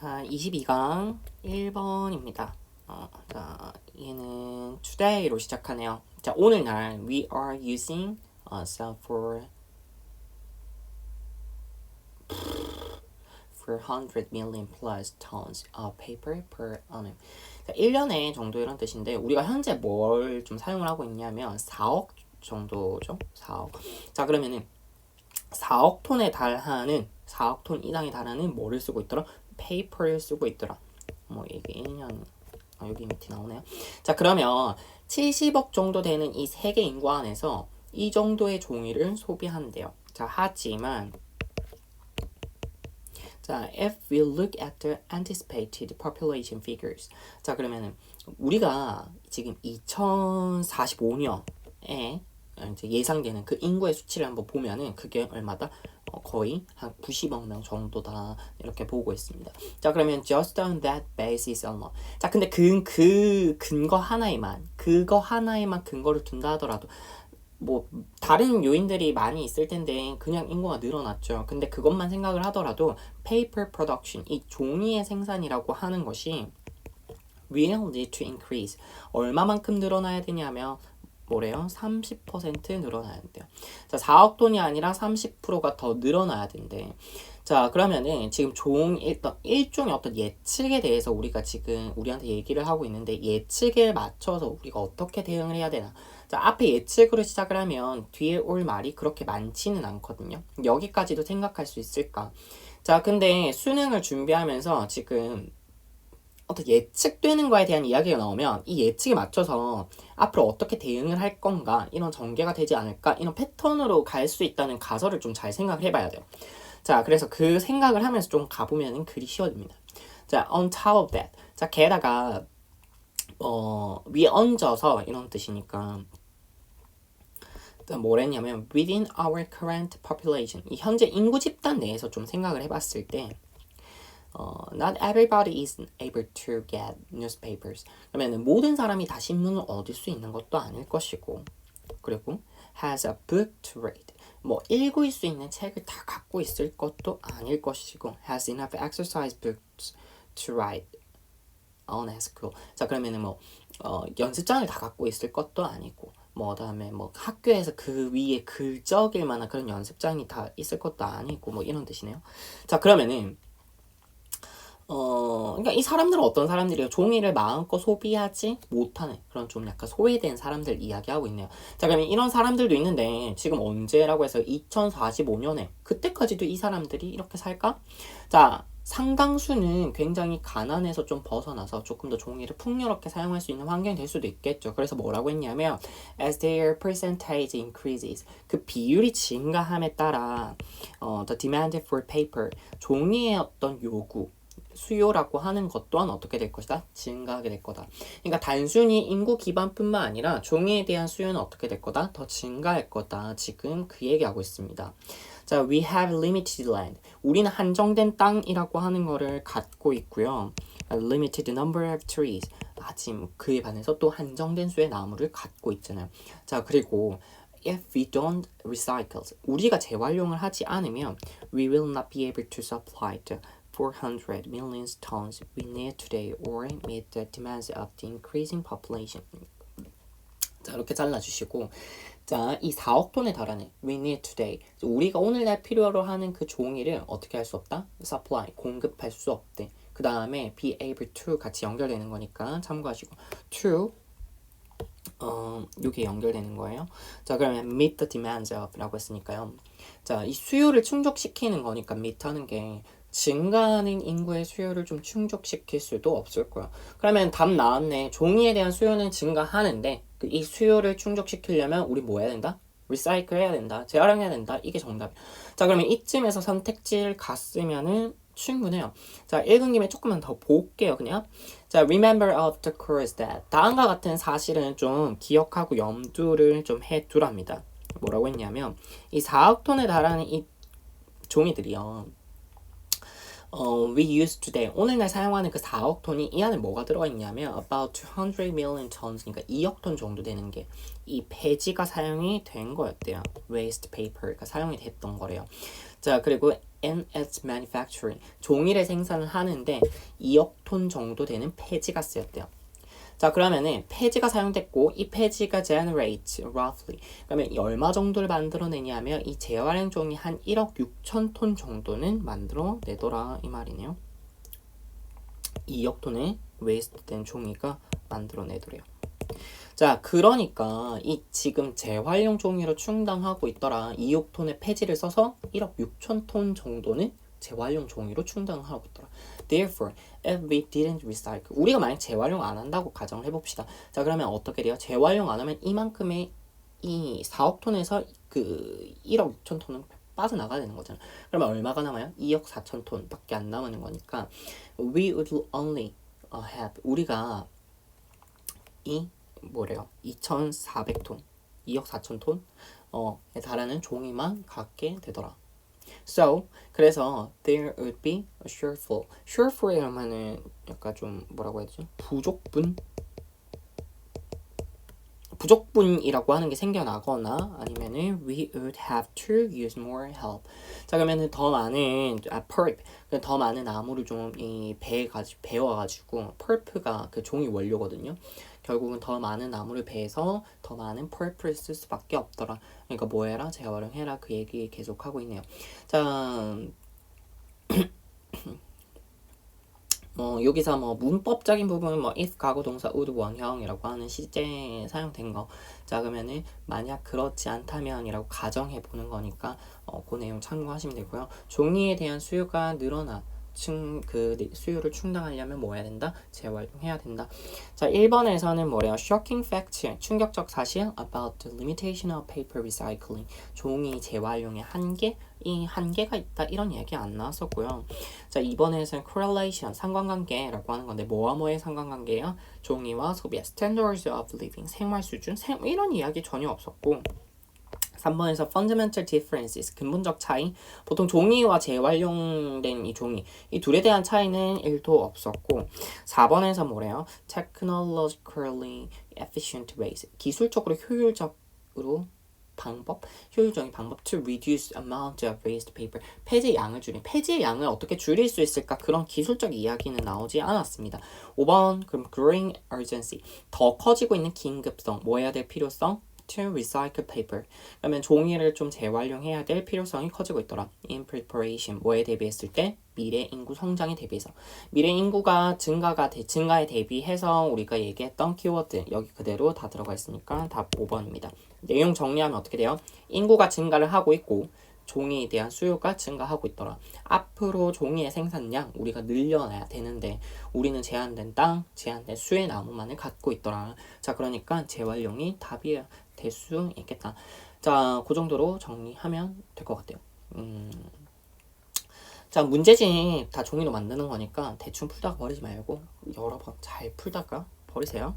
자, 22강 1번입니다. 어, 자, 얘는 today로 시작하네요. 자, 오늘날 we are using uh, cell for for 100 million plus tons of paper per annum. 자, 1년에 정도 이런 뜻인데 우리가 현재 뭘 좀 사용을 하고 있냐면 4억 정도죠. 4억. 자, 그러면은 4억 톤에 달하는 4억 톤 이상에 달하는 뭐를 쓰고 있더라? 페이퍼를 쓰고 있더라. 뭐 이게 1년 아, 여기 밑에 나오네요. 자 그러면 70억 정도 되는 이 세계 인구 안에서 이 정도의 종이를 소비한대요. 자 하지만 자 if we look at the anticipated population figures 자 그러면은 우리가 지금 2045년에 이제 예상되는 그 인구의 수치를 한번 보면은 그게 얼마다 어, 거의 한 90억 명 정도다 이렇게 보고 있습니다. 자 그러면 just on that basis alone. 자 근데 그, 그 근거 하나에만 그거 하나에만 근거를 둔다 하더라도 뭐 다른 요인들이 많이 있을 텐데 그냥 인구가 늘어났죠. 근데 그것만 생각을 하더라도 paper production 이 종이의 생산이라고 하는 것이 will need to increase 얼마만큼 늘어나야 되냐면 뭐래요? 30% 늘어나야 된대요. 자, 4억 돈이 아니라 30%가 더 늘어나야 된대. 자, 그러면은 지금 종 일단 일종의 어떤 예측에 대해서 우리가 지금 우리한테 얘기를 하고 있는데 예측에 맞춰서 우리가 어떻게 대응을 해야 되나? 자, 앞에 예측으로 시작을 하면 뒤에 올 말이 그렇게 많지는 않거든요. 여기까지도 생각할 수 있을까? 자, 근데 수능을 준비하면서 지금 어떤 예측되는 거에 대한 이야기가 나오면 이 예측에 맞춰서 앞으로 어떻게 대응을 할 건가 이런 전개가 되지 않을까 이런 패턴으로 갈 수 있다는 가설을 좀 잘 생각을 해봐야 돼요. 자 그래서 그 생각을 하면서 좀 가보면은 글이 쉬워집니다. 자 on top of that 자 게다가 어 위에 얹어서 이런 뜻이니까 뭐랬냐면 within our current population 이 현재 인구 집단 내에서 좀 생각을 해봤을 때 어, not everybody is able to get newspapers. 그러면 모든 사람이 다 신문을 얻을 수 있는 것도 아닐 것이고, 그리고 has a book to read. 뭐 읽을 수 있는 책을 다 갖고 있을 것도 아닐 것이고, has enough exercise books to write on at school. 자 그러면은 뭐 어, 연습장을 다 갖고 있을 것도 아니고. 뭐 다음에 뭐 학교에서 그 위에 글 적일 만한 그런 연습장이 다 있을 것도 아니고 뭐 이런 뜻이네요. 자 그러면은 어, 그러니까 이 사람들은 어떤 사람들이에요? 종이를 마음껏 소비하지 못하는 그런 좀 약간 소외된 사람들 이야기하고 있네요. 자, 그러면 이런 사람들도 있는데 지금 언제라고 해서 2045년에 그때까지도 이 사람들이 이렇게 살까? 자, 상당수는 굉장히 가난해서 좀 벗어나서 조금 더 종이를 풍요롭게 사용할 수 있는 환경이 될 수도 있겠죠. 그래서 뭐라고 했냐면 as their percentage increases 그 비율이 증가함에 따라 어, the demand for paper 종이의 어떤 요구 수요라고 하는 것 또한 어떻게 될 것이다? 증가하게 될 거다. 그러니까 단순히 인구 기반뿐만 아니라 종이에 대한 수요는 어떻게 될 거다? 더 증가할 거다. 지금 그 얘기하고 있습니다. 자, we have limited land. 우리는 한정된 땅이라고 하는 거를 갖고 있고요. A limited number of trees. 아, 지금 그에 반해서 또 한정된 수의 나무를 갖고 있잖아요. 자, 그리고 if we don't recycle, 우리가 재활용을 하지 않으면 we will not be able to supply 400 million tons we need today or meet the demands of the increasing population. 자, 이렇게 잘라주시고 자, 이 4억 톤에 달하는 we need today. 우리가 오늘날 필요로 하는 그 종이를 어떻게 할 수 없다? supply, 공급할 수 없대. 그 다음에 be able to 같이 연결되는 거니까 참고하시고 to 어, 이게 연결되는 거예요. 자, 그러면 meet the demands of라고 했으니까요. 자, 이 수요를 충족시키는 거니까 meet 하는 게 증가하는 인구의 수요를 좀 충족시킬 수도 없을 거야. 그러면 답 나왔네. 종이에 대한 수요는 증가하는데 그이 수요를 충족시키려면 우리 뭐 해야 된다? 리사이클 해야 된다. 재활용해야 된다. 이게 정답. 자, 그러면 이쯤에서 선택지를 갔으면은 충분해요. 자, 읽은 김에 조금만 더 볼게요, 그냥. 자, remember of the course that. 다음과 같은 사실은 좀 기억하고 염두를 좀 해두랍니다. 뭐라고 했냐면, 이 4억 톤에 달하는 이 종이들이요. 어, we use today 오늘날 사용하는 그 4억 톤이 이 안에 뭐가 들어가 있냐면 about 200 million tons 그러니까 2억 톤 정도 되는 게 이 폐지가 사용이 된 거였대요 waste paper가 사용이 됐던 거래요 자 그리고 in its manufacturing. 종이를 생산을 하는데 2억 톤 정도 되는 폐지가 쓰였대요. 자 그러면은 폐지가 사용됐고 이 폐지가 generate roughly 그러면 이 얼마 정도를 만들어내냐면 이 재활용 종이 한 1억 6천 톤 정도는 만들어내더라 이 말이네요. 2억 톤의 웨이스트된 종이가 만들어내더래요. 자, 그러니까 이 지금 재활용 종이로 충당하고 있더라. 2억 톤의 폐지를 써서 1억 6천 톤 정도는 재활용 종이로 충당하고 있더라. Therefore, if we didn't recycle, 우리가 만약 재활용 안 한다고 가정을 해봅시다. 자, 그러면 어떻게 돼요? 재활용 안 하면 이만큼의 이 4억 톤에서 그 1억 6천 톤은 빠져나가야 되는 거잖아. 그러면 얼마가 남아요? 2억 4천 톤밖에 안 남는 거니까 we would only uh, have 우리가 이 뭐래요? 2,400톤, 2억 4천 톤 어에 달하는 종이만 갖게 되더라. So 그래서 there would be a shortfall. shortfall이라면은 약간 좀 뭐라고 해야 되지? 부족분 부족분이라고 하는 게 생겨나거나 아니면은 we would have to use more help. 자 그러면은 더 많은 아 pulp 더 많은 나무를 좀 이 배에 가지 배워가지고 pulp가 그 종이 원료거든요. 결국은 더 많은 나무를 베서 더 많은 펄프를 쓸 수밖에 없더라. 그러니까 뭐 해라? 재활용해라. 그 얘기 계속 하고 있네요. 자, 뭐 여기서 뭐 문법적인 부분은 뭐 if 가구 동사 would 원형이라고 하는 시제 사용된 거. 자 그러면은 만약 그렇지 않다면이라고 가정해 보는 거니까 어, 그 내용 참고하시면 되고요. 종이에 대한 수요가 늘어나. 충, 그 수요를 충당하려면 뭐 해야 된다? 재활용해야 된다. 자, 1번에서는 뭐래요? Shocking fact, 충격적 사실 about the limitation of paper recycling. 종이 재활용의 한계, 이 한계가 있다 이런 얘기 안 나왔었고요. 자, 2번에서는 correlation, 상관관계라고 하는 건데 뭐와 뭐의 상관관계예요? 종이와 소비, standards of living, 생활 수준, 생, 이런 이야기 전혀 없었고 3번에서 fundamental differences 근본적 차이 보통 종이와 재활용된 이 종이 이 둘에 대한 차이는 1도 없었고 4번에서 뭐래요? technologically efficient ways 기술적으로 효율적으로 방법, 효율적인 방법 to reduce amount of waste paper 폐지 양을 줄인 폐지의 양을 어떻게 줄일 수 있을까 그런 기술적 이야기는 나오지 않았습니다. 5번 그럼 growing urgency 더 커지고 있는 긴급성 뭐 해야 될 필요성 to recycle paper. 그러면 종이를 좀 재활용해야 될 필요성이 커지고 있더라. In preparation. 뭐에 대비했을 때? 미래 인구 성장에 대비해서. 미래 인구가 증가가 대, 증가에 대비해서 우리가 얘기했던 키워드 여기 그대로 다 들어가 있으니까 답 5번입니다. 내용 정리하면 어떻게 돼요? 인구가 증가를 하고 있고 종이에 대한 수요가 증가하고 있더라. 앞으로 종이의 생산량 우리가 늘려놔야 되는데 우리는 제한된 땅, 제한된 수의 나무만을 갖고 있더라. 자, 그러니까 재활용이 답이 될 수 있겠다. 자, 그 정도로 정리하면 될 것 같아요. 음. 자, 문제집 다 종이로 만드는 거니까 대충 풀다가 버리지 말고 여러 번 잘 풀다가 버리세요.